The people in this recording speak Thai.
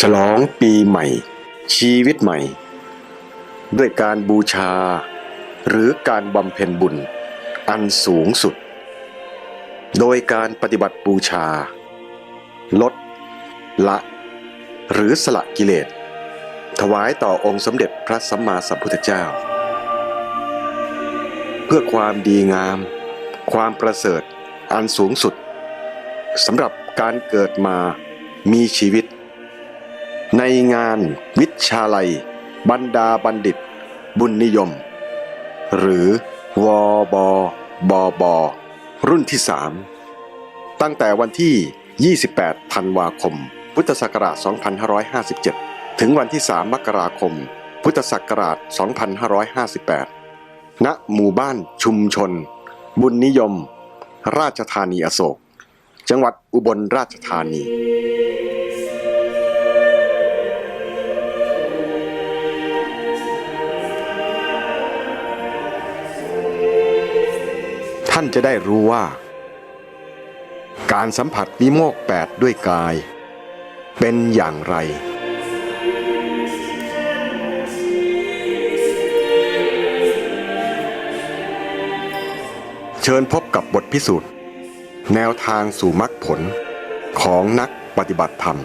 ฉลองปีใหม่ ชีวิตใหม่ ด้วยการบูชา หรือการบำเพ็ญบุญ อันสูงสุด โดยการปฏิบัติบูชา ลด ละ หรือสละกิเลส ถวายต่อองค์สมเด็จพระสัมมาสัมพุทธเจ้า เพื่อความดีงาม ความประเสริฐอันสูงสุดสำหรับการเกิดมามีชีวิต ในงานวิชาลัย บรรดาบัณฑิต บุญนิยม หรือวบบบรุ่นที่3ตั้งแต่วันที่ 28 ธันวาคม พุทธศักราช 2557 ถึงวันที่ 3 มกราคม พุทธศักราช 2558 ณ หมู่บ้านชุมชน บุญนิยม ราชธานีอโศก จังหวัดอุบลราชธานี ท่านจะได้รู้ว่า การสัมผัสวิโมกข์แปดด้วยกาย เป็นอย่างไร เชิญพบกับบทพิสูจน์ แนวทางสู่มรรคผลของนักปฏิบัติธรรม